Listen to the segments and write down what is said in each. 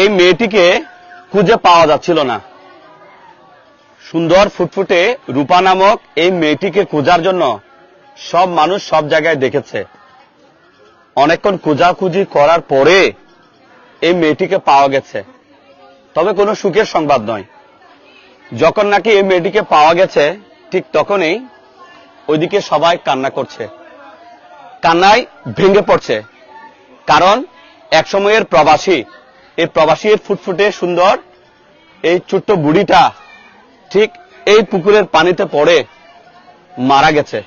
এই মেয়েটিকে খুঁজে পাওয়া যাচ্ছিল না। সুন্দর ফুটফুটে রূপা নামক এই মেয়েটিকে খোঁজার জন্য সব মানুষ সব জায়গায় দেখেছে। অনেকক্ষণ খোঁজাখুঁজি করার পরে এই মেয়েটিকে পাওয়া গেছে। তবে কোনো সুখের সংবাদ নয়। যখন নাকি এই মেয়েটিকে পাওয়া গেছে, ঠিক তখনই ওইদিকে সবাই কান্না করছে। কান্নায় ভেঙে পড়ছে। কারণ এক সময়ের প্রবাসী এই প্রবাসীর ফুটফুটে সুন্দর এই ছোট্ট বুড়িটা ঠিক এই পুকুরের পানিতে পড়ে মারা গেছে।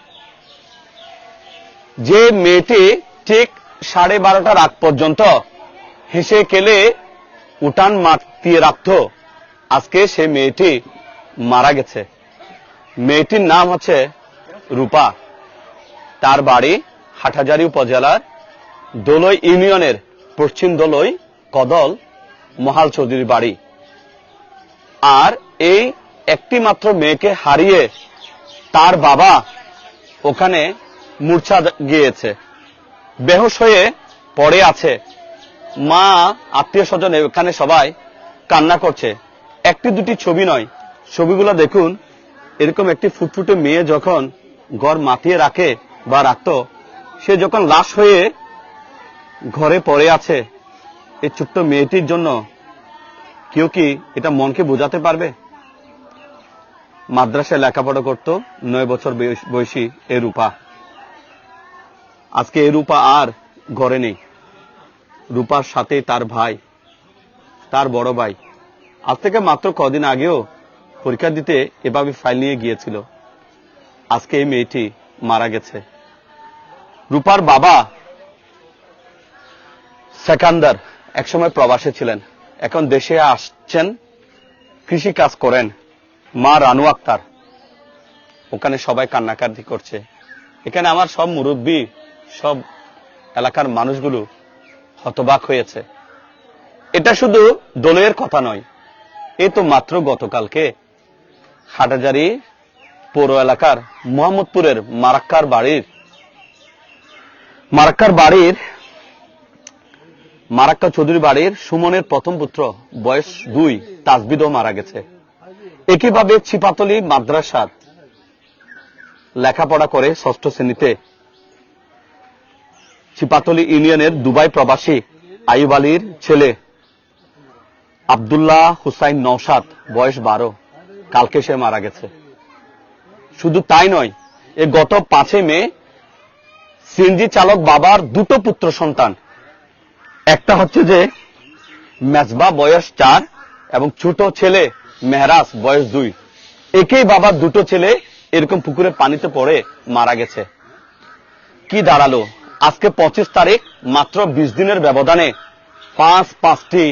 যে মেয়েটি ঠিক সাড়ে বারোটার আগ পর্যন্ত হেসে কেলে উঠান মাতিয়ে রাখত, আজকে সে মেয়েটি মারা গেছে। মেয়েটির নাম হচ্ছে রূপা। তার বাড়ি হাটহাজারী উপজেলার দোলই ইউনিয়নের পশ্চিম দোলই কদল মহাল চৌধুরীর বাড়ি। আর এই একটি মাত্র মেয়েকে হারিয়ে তার বাবা ওখানে মূর্ছা গিয়েছে। বেহুশ হয়ে পড়ে আছে। মা, আত্মীয় স্বজন এখানে সবাই কান্না করছে। একটি দুটি ছবি নয়, ছবিগুলো দেখুন। এরকম একটি ফুটফুটে মেয়ে যখন ঘর মাতিয়ে রাখে বা রাখত, সে যখন লাশ হয়ে ঘরে পড়ে আছে এই ছোট্ট মেয়েটির জন্য কেউ কি এটা মনকে বোঝাতে পারবে? মাদ্রাসায় লেখাপড়া করত নয় বছর বয়সী এ রূপা। আজকে এ রূপা আর ঘরে নেই। রূপার সাথে তার ভাই, তার বড় ভাই। আজ থেকে মাত্র কদিন আগেও পরীক্ষা দিতে এভাবে ফাইল নিয়ে গিয়েছিল। আজকে এই মেয়েটি মারা গেছে। রূপার বাবা সেকান্দার একসময় প্রবাসে ছিলেন। এখন দেশে আসছেন, কৃষি কাজ করেন, মা রানু আক্তার। ওখানে সবাই কান্নাকাটি করছে। এখানে আমার সব মুরব্বী, সব এলাকার মানুষগুলো হতবাক হয়েছে। এটা শুধু দলের কথা নয়, এ তো মাত্র গতকালকে হাটাজারি পৌর এলাকার মোহাম্মদপুরের মারাক্কার বাড়ির মারাক্কার বাড়ির মারাক্কা চৌধুরী বাড়ির সুমনের প্রথম পুত্র বয়স দুই, তাজবিদও মারা গেছে। একইভাবে ছিপাতলি মাদ্রাসার লেখাপড়া করে ষষ্ঠ শ্রেণীতে চিপাতলি ইউনিয়নের দুবাই প্রবাসী আইব আলীর ছেলে আবদুল্লাহ হুসাইন নৌসাদ বয়স বারো। কালকে সে মারা গেছে। শুধু তাই নয়, এ গত পাঁচই মে সিএনজি চালক বাবার দুটো পুত্র সন্তান একটা হচ্ছে যে মেজবা বয়স চার এবং ছোট ছেলে মেহরাজ বয়স দুই। একেই বাবার দুটো ছেলে এরকম পুকুরে পানিতে পড়ে মারা গেছে। কি দাঁড়াল? আজকে পঁচিশ তারিখ, মাত্র বিশ দিনের ব্যবধানে পাঁচ পাঁচটি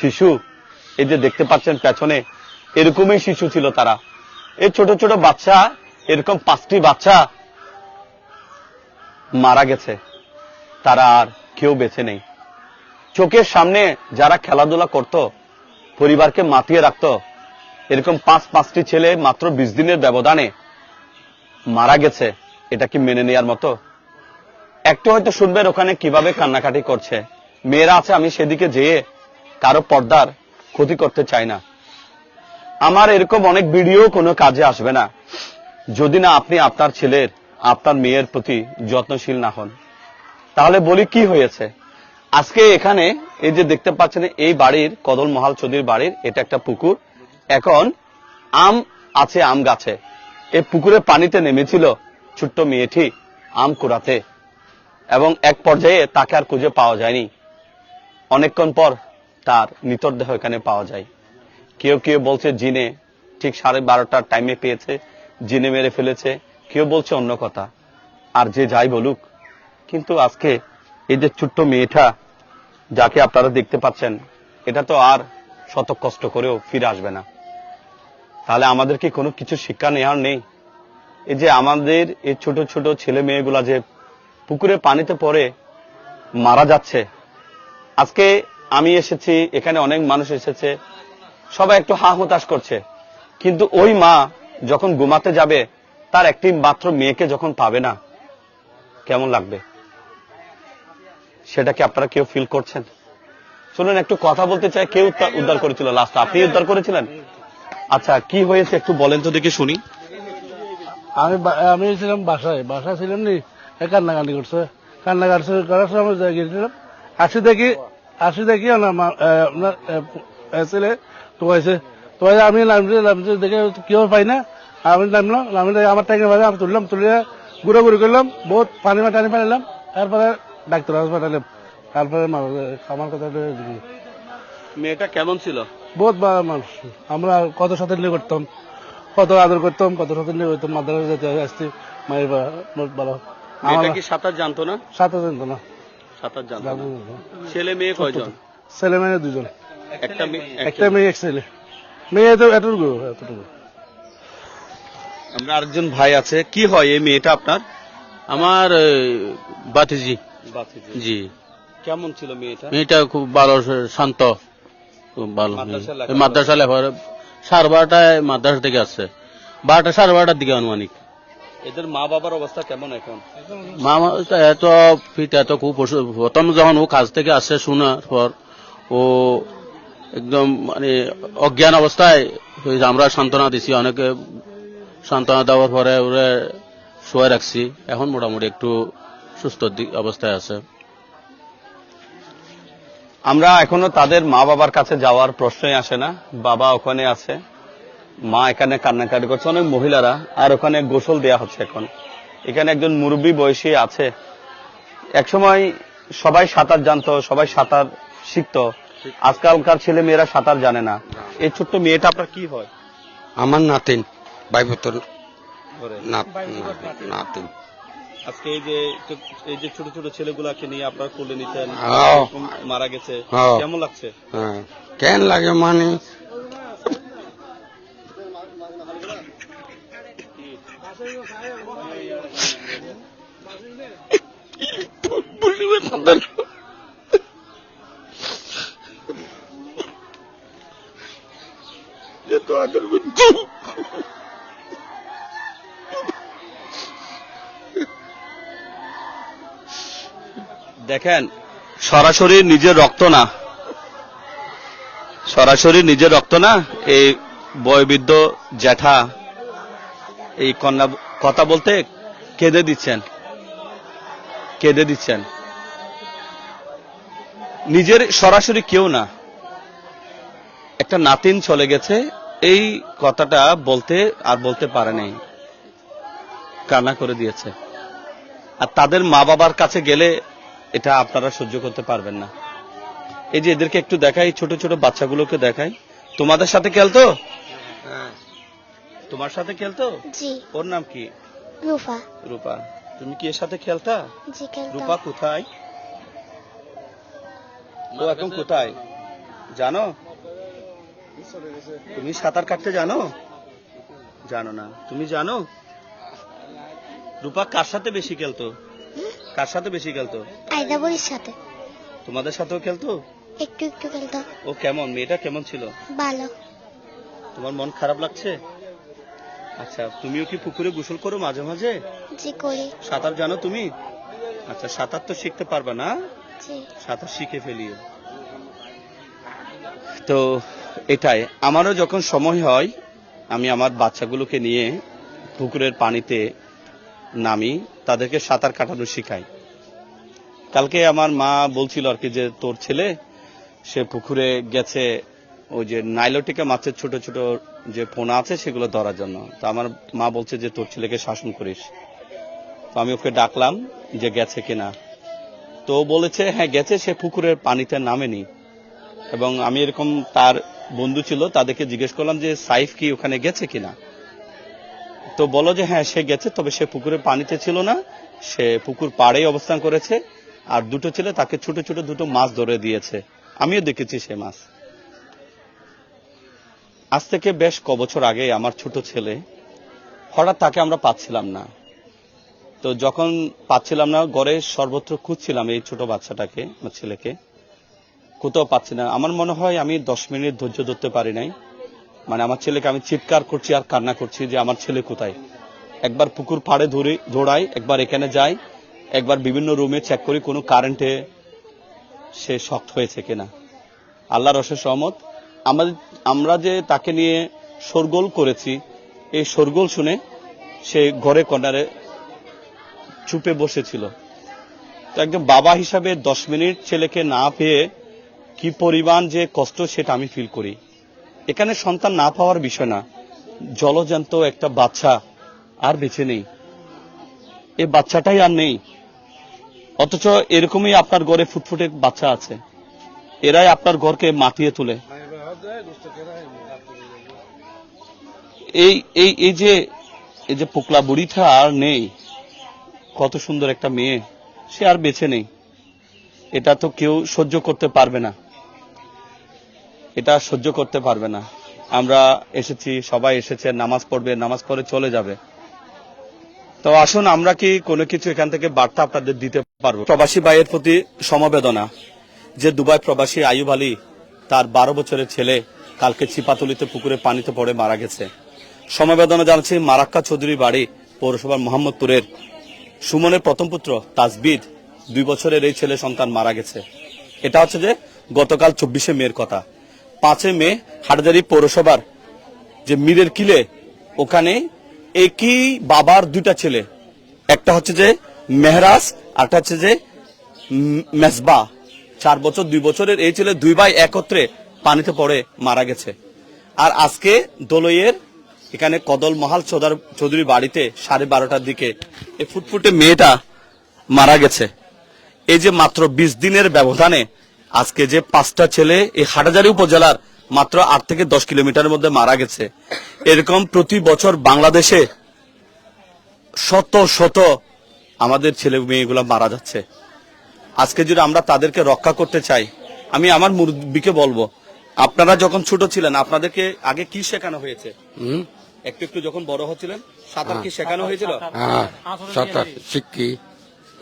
শিশু, এই যে দেখতে পাচ্ছেন পেছনে, এরকমই শিশু ছিল তারা। এই ছোট ছোট বাচ্চা, এরকম পাঁচটি বাচ্চা মারা গেছে। তারা আর কেউ বেছে নেই। চোখের সামনে যারা খেলাধুলা করত, পরিবারকে মাতিয়ে রাখত, এরকম পাঁচ, পাঁচটি ছেলে মাত্র বিশ দিনের ব্যবধানে মারা গেছে, এটা কি মেনে নেওয়ার মতো? একটু হয়তো শুনবেন ওখানে কীভাবে কান্নাকাটি করছে। মেয়েরা আছে, আমি সেদিকে যেয়ে কারও পর্দার ক্ষতি করতে চাই না। আমার এরকম অনেক ভিডিও কোনো কাজে আসবে না, যদি না আপনি আপনার ছেলের, আপনার মেয়ের প্রতি যত্নশীল না হন। তাহলে বলি কি হয়েছে? আজকে এখানে এই যে দেখতে পাচ্ছেন এই বাড়ির, কদল মহাল চৌধুরীর বাড়ির, এটা একটা পুকুর। এখন আম আছে, আম গাছে। এই পুকুরে পানিতে নেমেছিল ছোট্ট মেয়েটি আম কুড়াতে। এবং এক পর্যায়ে তাকে আর খুঁজে পাওয়া যায়নি। অনেকক্ষণ পর তার মৃতদেহ এখানে পাওয়া যায়। কেউ কেউ বলছে, জিনে। ঠিক সাড়ে বারোটার টাইমে পেয়েছে, জিনে মেরে ফেলেছে। কেউ বলছে অন্য কথা। আর যে যাই বলুক, কিন্তু আজকে এই যে ছোট্ট মেয়েটা যাকে আপনারা দেখতে পাচ্ছেন, এটা তো আর শত কষ্ট করেও ফিরে আসবে না। তাহলে আমাদের কি কোনো কিছু শিক্ষা নেওয়ার নেই? এই যে আমাদের এই ছোট ছোট ছেলে মেয়েগুলা যে পুকুরে পানিতে পড়ে মারা যাচ্ছে। আজকে আমি এসেছি, এখানে অনেক মানুষ এসেছে, সবাই একটু হা হতাশ করছে। কিন্তু ওই মা যখন ঘুমাতে যাবে, তার একটি মাত্র মেয়েকে যখন পাবে না, কেমন লাগবে? সেটা কি আপনারা কেউ ফিল করছেন? শুনুন, একটু কথা বলতে চাই, কেউ উদ্ধার- করেছিল লাস্ট আপনি উদ্ধার করেছিলেন? আচ্ছা কি হয়েছে একটু বলেন তো দেখি শুনি। আমি আমি ছিলাম বাসায়। বাসায় ছিলাম নি, এ কান্নাকান্দি করছে। কান্না কাটছে করার সময় যাই গেছিলাম আসি দেখি আসি দেখি আপনার ছেলে তোয়াইছে তোয়াই আমি নামছি নামছি দেখে কেউ পাই না। আমি নামলাম, নামি আমার বাজে আমি তুললাম তুলে ঘুরে ঘুরে করলাম। বহুত পানি টানি পানিলাম তারপরে ডাক্তার হাসপাতালে তারপরে আমার কথা মেয়েটা কেমন ছিল? বহুত ভালো মানুষ। আমরা কত সাথে নিয়ে করতাম কত আদর করতাম কত সাথে নিয়ে করতাম মাদ্রাসা যেতে আসছি মায়ের বা- ভালো। মেয়েটা কি সাঁতার জানতো না? সাথে জানতো না। সাঁতার জানতো না। না। ছেলে মেয়ে কয়জন? ছেলে মেয়ে দুজন। একটা মেয়ে একটা মেয়ে এক ছেলে। মেয়ে তো এতটুকু এতটুকু। আমরা আরেকজন ভাই আছে। কি হয় এই মেয়েটা আপনার? আমার বাতিজি জি। কেমন ছিল মেয়েটা? মেয়েটা খুব ভালো শান্ত খুব ভালো মাদ্রাসা লেখাপড়া? সাড়ে বারোটায় মাদ্রাসা থেকে আসছে। বারোটা সাড়ে বারোটার দিকে আনুমানিক। এদের মা বাবার অবস্থা কেমন এখন? মামা এত পিতা তো খুব প্রথম যখন ও কাজ থেকে আসছে শোনার পর ও একদম মানে অজ্ঞান অবস্থায় আমরা সান্ত্বনা দিছি অনেকে সান্ত্বনা দেওয়ার পরে ওরে শোয়ে রাখছি। এখন মোটামুটি একটু সুস্থ অবস্থায় আছে। আমরা এখনও তাদের মা বাবার কাছে যাওয়ার প্রশ্নই আসে না। বাবা ওখানে আছে মা এখানে কান্নাকাটি করছে অনেক মহিলারা আর ওখানে গোসল দেয়া হচ্ছে এখন। এখানে একজন মুরব্বী বয়সী আছে। একসময় সবাই সাঁতার জানতো সবাই সাঁতার শিখতো। আজকালকার ছেলে মেয়েরা সাঁতার জানে না। এই ছোট্ট মেয়েটা আপনার কি হয়? আমার নাতিন বাইবতর নাতিন। আজকে এই যে এই যে ছোট ছোট ছেলেগুলাকে নিয়ে আপনার কোলে নিতেন হ্যাঁ। মারা গেছে হ্যাঁ। কেমন লাগছে হ্যাঁ। কেন লাগে মানে দেখেন, সরাসরি নিজের রক্ত না। সরাসরি নিজের রক্ত না, এই বয়বৃদ্ধ জ্যাঠা, এই কন্যা কথা বলতে কেঁদে দিচ্ছেন। কেঁদে দিচ্ছেন। নিজের সরাসরি কেউ না। একটা নাতিন চলে গেছে, এই কথাটা বলতে আর বলতে পারে নাই। কান্না করে দিয়েছে। আর তাদের মা বাবার কাছে গেলে এটা আপনারা সহ্য করতে পারবেন না। এই যে এদেরকে একটু দেখাই ছোট ছোট বাচ্চাগুলোকে দেখাই। তোমাদের সাথে খেলতো? তোমার সাথে খেলতো? ওর নাম কি? রুফা রূপা। তুমি কি এর সাথে খেলতা? রূপা কোথায়? ও এখন কোথায়? জানো? তুমি সাঁতার কাটতে জানো? জানো না। তুমি জানো? রূপা কার সাথে বেশি খেলতো? কার সাথে বেশি খেলতো? আইদাবরির সাথে। তোমাদের সাথেও খেলতো? একটু একটু খেলতাম ও কেমন? মেয়েটা কেমন ছিল? ভালো। তোমার মন খারাপ লাগছে? আচ্ছা তুমিও কি পুকুরে গোসল করো মাঝে মাঝে? জি করি। সাঁতার জানো তুমি? আচ্ছা সাঁতার তো শিখতে পারবে না? সাঁতার শিখে ফেলিও। তো এটাই আমারও যখন সময় হয় আমি আমার বাচ্চাগুলোকে নিয়ে পুকুরের পানিতে নামি তাদেরকে সাঁতার কাটানো শিখাই। কালকে আমার মা বলছিল আর কি যে, তোর ছেলে, সে পুকুরে গেছে, ওই যে নাইলোটিকা মাছের ছোট ছোট যে পোনা আছে, সেগুলো ধরার জন্য। তো আমার মা বলছে যে, তোর ছেলেকে শাসন করিস। তো আমি ওকে ডাকলাম যে, গেছে কিনা তো বলেছে হ্যাঁ গেছে, সে পুকুরের পানিতে নামেনি। এবং আমি এরকম তার বন্ধু ছিল, তাদেরকে জিজ্ঞেস করলাম যে, সাইফ কি ওখানে গেছে কিনা তো বলো যে হ্যাঁ সে গেছে, তবে সে পুকুরের পানিতে ছিল না। সে পুকুর পাড়েই অবস্থান করেছে। আর দুটো ছেলে তাকে ছোট ছোট দুটো মাছ ধরে দিয়েছে। আমিও দেখেছি সে মাছ। আজ থেকে বেশ ক বছর আগে আমার ছোট ছেলে, হঠাৎ তাকে আমরা পাচ্ছিলাম না। তো যখন পাচ্ছিলাম না, ঘরে সর্বত্র খুঁজছিলাম এই ছোট বাচ্চাটাকে, আমার ছেলেকে। কোথাও পাচ্ছি না। আমার মনে হয় আমি দশ মিনিট ধৈর্য ধরতে পারি নাই। মানে আমার ছেলেকে আমি চিৎকার করছি আর কান্না করছি যে আমার ছেলে কোথায়? একবার পুকুর পাড়ে ধরে দৌড়াই একবার এখানে যাই একবার বিভিন্ন রুমে চেক করি কোনো কারেন্টে সে শক্ত হয়েছে কিনা। আল্লাহর অশেষ সহমত আমাদের, আমরা যে তাকে নিয়ে শোরগোল করেছি, এই শোরগোল শুনে সে ঘরে কর্নারে চুপে বসেছিল। তো একজন বাবা হিসাবে দশ মিনিট ছেলেকে না পেয়ে কি পরিমাণ যে কষ্ট সেটা আমি ফিল করি। এখানে সন্তান না পাওয়ার বিষয় না। জলজান্ত একটা বাচ্চা আর বেঁচে নেই। এ বাচ্চাটাই আর নেই। অথচ এরকমই আপনার ঘরে ফুটফুটে বাচ্চা আছে। এরাই আপনার ঘরকে মাতিয়ে তোলে। এই এই এই যে এই যে পোকলা বুড়িটা আর নেই। কত সুন্দর একটা মেয়ে। সে আর বেঁচে নেই। এটা তো কেউ সহ্য করতে পারবে না। এটা সহ্য করতে পারবে না। আমরা এসেছি, সবাই এসেছে, নামাজ পড়বে, নামাজ পড়ে চলে যাবে। তো আসুন, আমরা কি কোনো কিছু এখান থেকে বার্তা আপনাদের দিতে পারব? প্রবাসী ভাইয়ের প্রতি সমবেদনা যে দুবাই প্রবাসী আয়ুব আলী, তার বারো বছরের ছেলে কালকে চিপাতলিতে পুকুরে পানিতে পড়ে মারা গেছে। সমবেদনা জানাচ্ছি মারাক্কা চৌধুরী বাড়ি, পৌরসভার মোহাম্মদপুরের। সুমনের প্রথম পুত্র, তাজবিদ, দুই বছরের এই ছেলে সন্তান মারা গেছে। এটা হচ্ছে যে গতকাল চব্বিশে মেয়ের কথা। পাঁচে মে হাটদারি পৌরসভার যে মীরের কিলে, ওখানে একই বাবার দুইটা ছেলে। একটা হচ্ছে যে মেহরাজ আরটা হচ্ছে যে মেসবা। চার বছর, দুই বছরের এই ছেলে দুই ভাই একত্রে পানিতে পড়ে মারা গেছে। আর আজকে দোলইয়ের এখানে কদল মহাল চৌধার চৌধুরী বাড়িতে সাড়ে বারোটার দিকে এই ফুটফুটে মেয়েটা মারা গেছে। এই যে মাত্র বিশ দিনের ব্যবধানে আজকে যে পাঁচটা ছেলে এই হাটাজারি উপজেলার মাত্র আট থেকে দশ কিলোমিটারের মধ্যে মারা গেছে। এরকম প্রতি বছর বাংলাদেশে শত শত আমাদের ছেলে মেয়েগুলো মারা যাচ্ছে। আজকে যদি আমরা তাদেরকে রক্ষা করতে চাই আমি আমার মুরব্বীকে বলব আপনারা যখন ছোট ছিলেন আপনাদেরকে আগে কি শেখানো হয়েছে? একটু একটু যখন বড় হচ্ছিলেন সাঁতার কি শেখানো হয়েছিল? হ্যাঁ সাঁতার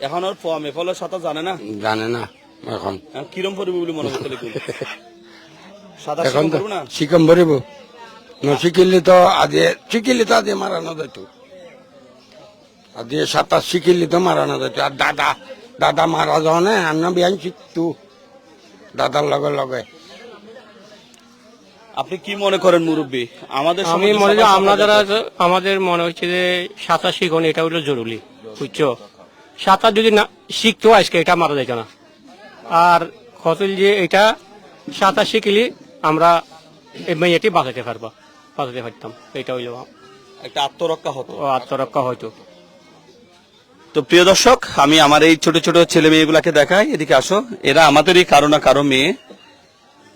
এখন আর ফোয়া মেফলের সাঁতার জানে না? জানে না। এখন। এখন কিরম পড়বে বলে মনে এখন তো শিকম ভরিব নশিকিলে তো আদি শিখিলে তো আদি মারানো যেত আদি সাঁতার শিখিলে তো মারানো যেত আর দাদা দাদা মারা যাও না আমি বিয়ান শিখতু দাদার লগে লগে। আপনি কি মনে করেন মুরব্বী? আমাদের আমি মনে করি আমরা যারা আমাদের মনে হচ্ছে যে সাঁতার শিখন এটা হলো জরুরি বুঝছ? সাঁতার যদি না শিখতো আজকে এটা মারা যেত না। আর কতল যে এটা সাঁতার শিখলে আমরা এই মেয়েটি বাঁচাতে পারব বাঁচাতে পারতাম। এটা হইল একটা আত্মরক্ষা হতো। ও আত্মরক্ষা হয়তো তো প্রিয় দর্শক আমি আমার এই ছোট ছোট ছেলে মেয়েগুলাকে দেখাই। এদিকে আসো। এরা আমাদেরই কারও না কারও মেয়ে।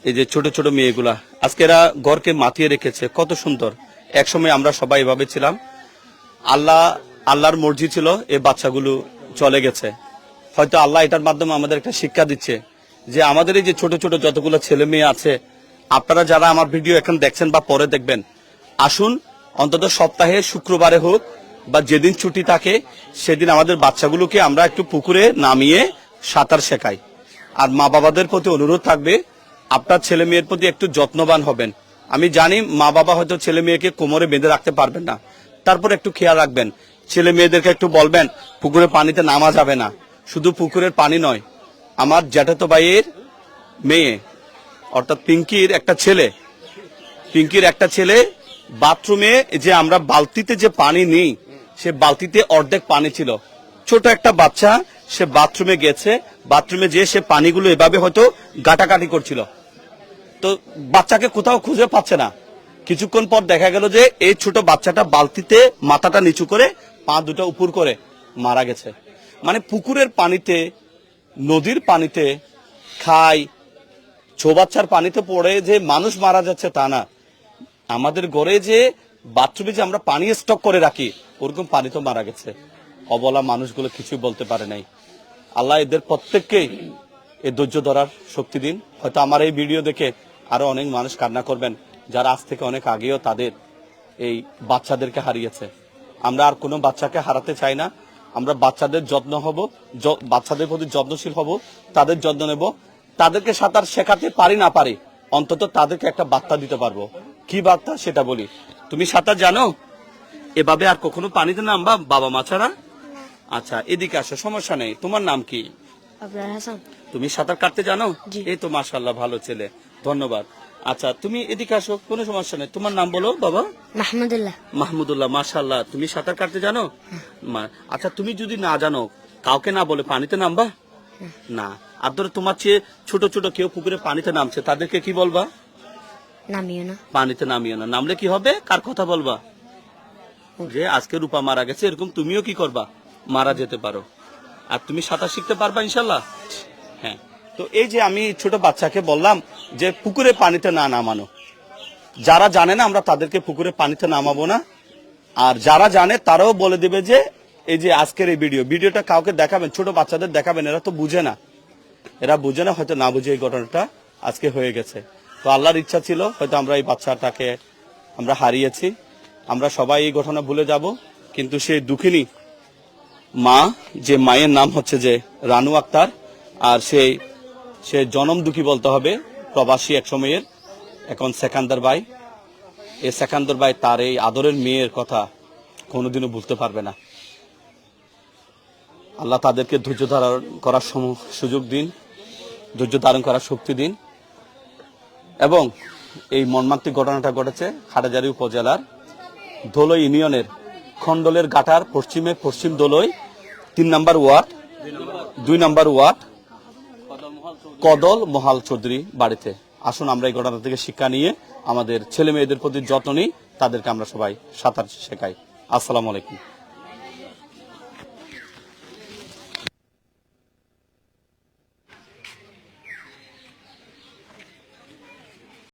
এই যে ছোট ছোট মেয়েগুলা। আজকে এরা ঘরকে মাতিয়ে রেখেছে। কত সুন্দর। একসময় আমরা সবাই এভাবে ছিলাম। আল্লাহ আল্লাহর মর্জি ছিল এ বাচ্চাগুলো চলে গেছে। হয়তো আল্লাহ এটার মাধ্যমে আমাদের একটা শিক্ষা দিচ্ছে যে আমাদের এই যে ছোট ছোট যতগুলো ছেলে মেয়ে আছে, আপনারা যারা আমার ভিডিও এখন দেখছেন বা পরে দেখবেন, আসুন, অন্তত সপ্তাহে শুক্রবারে হোক বা যেদিন ছুটি থাকে, সেদিন আমাদের বাচ্চাগুলোকে আমরা একটু পুকুরে নামিয়ে সাঁতার শেখাই। আর মা বাবাদের প্রতি অনুরোধ থাকবে, আপনার ছেলে মেয়ের প্রতি একটু যত্নবান হবেন। আমি জানি মা বাবা হয়তো ছেলে মেয়েকে কোমরে বেঁধে রাখতে পারবেন না। তারপর একটু খেয়াল রাখবেন। ছেলে মেয়েদেরকে একটু বলবেন, পুকুরে পানিতে নামা যাবে না। শুধু পুকুরের পানি নয়, আমার জ্যাঠাতো ভাইয়ের মেয়ে, অর্থাৎ পিঙ্কির একটা ছেলে। পিঙ্কির একটা ছেলে বাথরুমে যে আমরা বালতিতে যে পানি নিই, সে বালতিতে অর্ধেক পানি ছিল। ছোট একটা বাচ্চা, সে বাথরুমে গেছে, বাথরুমে যে সে পানিগুলো এভাবে হয়তো গাটাকাটি করছিল। তো বাচ্চাকে কোথাও খুঁজে পাচ্ছে না। কিছুক্ষণ পর দেখা গেল যে এই ছোট বাচ্চাটা বালতিতে মাথাটা নিচু করে পা দুটো উপর করে মারা গেছে। মানে পুকুরের পানিতে, নদীর পানিতে খাই। চৌবাচ্চার পানিতে পড়ে যে মানুষ মারা যাচ্ছে তা না। আমাদের গড়ে যে বাথরুমে যে আমরা পানি স্টক করে রাখি, ওরকম পানি তো মারা গেছে। অবলা মানুষগুলো কিছুই বলতে পারে নাই। আল্লাহ এদের প্রত্যেককেই এ ধৈর্য ধরার শক্তি দিন। হয়তো আমার এই ভিডিও দেখে আরও অনেক মানুষ কান্না করবেন, যারা আজ থেকে অনেক আগেও তাদের এই বাচ্চাদেরকে হারিয়েছে। আমরা আর কোনো বাচ্চাকে হারাতে চাই না। আমরা বাচ্চাদের যত্ন হব বাচ্চাদের প্রতি যত্নশীল হব তাদের যত্ন নেব। তাদেরকে সাঁতার শেখাতে পারি না পারি অন্তত তাদেরকে একটা বার্তা দিতে পারব। কি বার্তা? সেটা বলি। তুমি সাঁতার জানো? এভাবে আর কখনো পানিতে নামবা বাবা মা ছাড়া? আচ্ছা এদিকে আসো সমস্যা নেই। তোমার নাম কি? তুমি সাঁতার কাটতে জানো? এই তো মাশাল্লাহ ভালো ছেলে। ধন্যবাদ। আচ্ছা তুমি এদিকে আসো কোনো সমস্যা নেই। তোমার নাম বলো বাবা? মাহমুদুল্লাহ। মাহমুদুল্লাহ মাশাল্লাহ তুমি সাঁতার কাটতে জানো? আচ্ছা তুমি যদি না জানো কাউকে না বলে পানিতে নামবা? না। আর ধরো তোমার চেয়ে ছোট ছোট কেউ পুকুরে পানিতে নামছে তাদেরকে কি বলবা? নামিও না। পানিতে নামিও না। নামলে কি হবে? কার কথা বলবা? যে আজকে রূপা মারা গেছে এরকম তুমিও কি করবা? মারা যেতে পারো। আর তুমি সাঁতার শিখতে পারবা ইনশাল্লাহ হ্যাঁ। তো এই যে আমি ছোট বাচ্চাকে বললাম যে পুকুরে পানিতে না নামানো। যারা জানে না, আমরা তাদেরকে পুকুরে পানিতে নামাবো না। আর যারা জানে, তারাও বলে দেবে যে, এই যে আজকের এই ভিডিও, ভিডিওটা কাউকে দেখাবেন, ছোট বাচ্চাদের দেখাবেন, এরা তো বুঝে না। এরা বুঝে না, হয়তো না বুঝে এই ঘটনাটা আজকে হয়ে গেছে। তো আল্লাহর ইচ্ছা ছিল, হয়তো আমরা এই বাচ্চাটাকে আমরা হারিয়েছি। আমরা সবাই এই ঘটনা ভুলে যাব, কিন্তু সেই দুঃখিনী মা, যে মায়ের নাম হচ্ছে যে রানু আক্তার, আর সেই সে জনম দুঃখী বলতে হবে, প্রবাসী এক সময়ের, এখন সেকান্দার ভাই। এ সেকান্দার ভাই তার এই আদরের মেয়ের কথা কোনোদিনও ভুলতে পারবে না। আল্লাহ তাদেরকে ধৈর্য ধারণ করার সুযোগ দিন, ধৈর্য ধারণ করার শক্তি দিন। এবং এই মর্মান্তিক ঘটনাটা ঘটেছে হাটাজারি উপজেলার দোলই ইউনিয়নের খন্ডলের গাটার পশ্চিমে পশ্চিম দোলই তিন নম্বর ওয়ার্ড, দুই নম্বর ওয়ার্ড কদল মহাল চৌধুরী বাড়িতে। আসুন আমরা এই ঘটনা থেকে শিক্ষা নিয়ে আমাদের ছেলে মেয়েদের প্রতি যত্ন নিই, তাদেরকে আমরা সবাই সাঁতার শেখাই। আসসালামু আলাইকুম।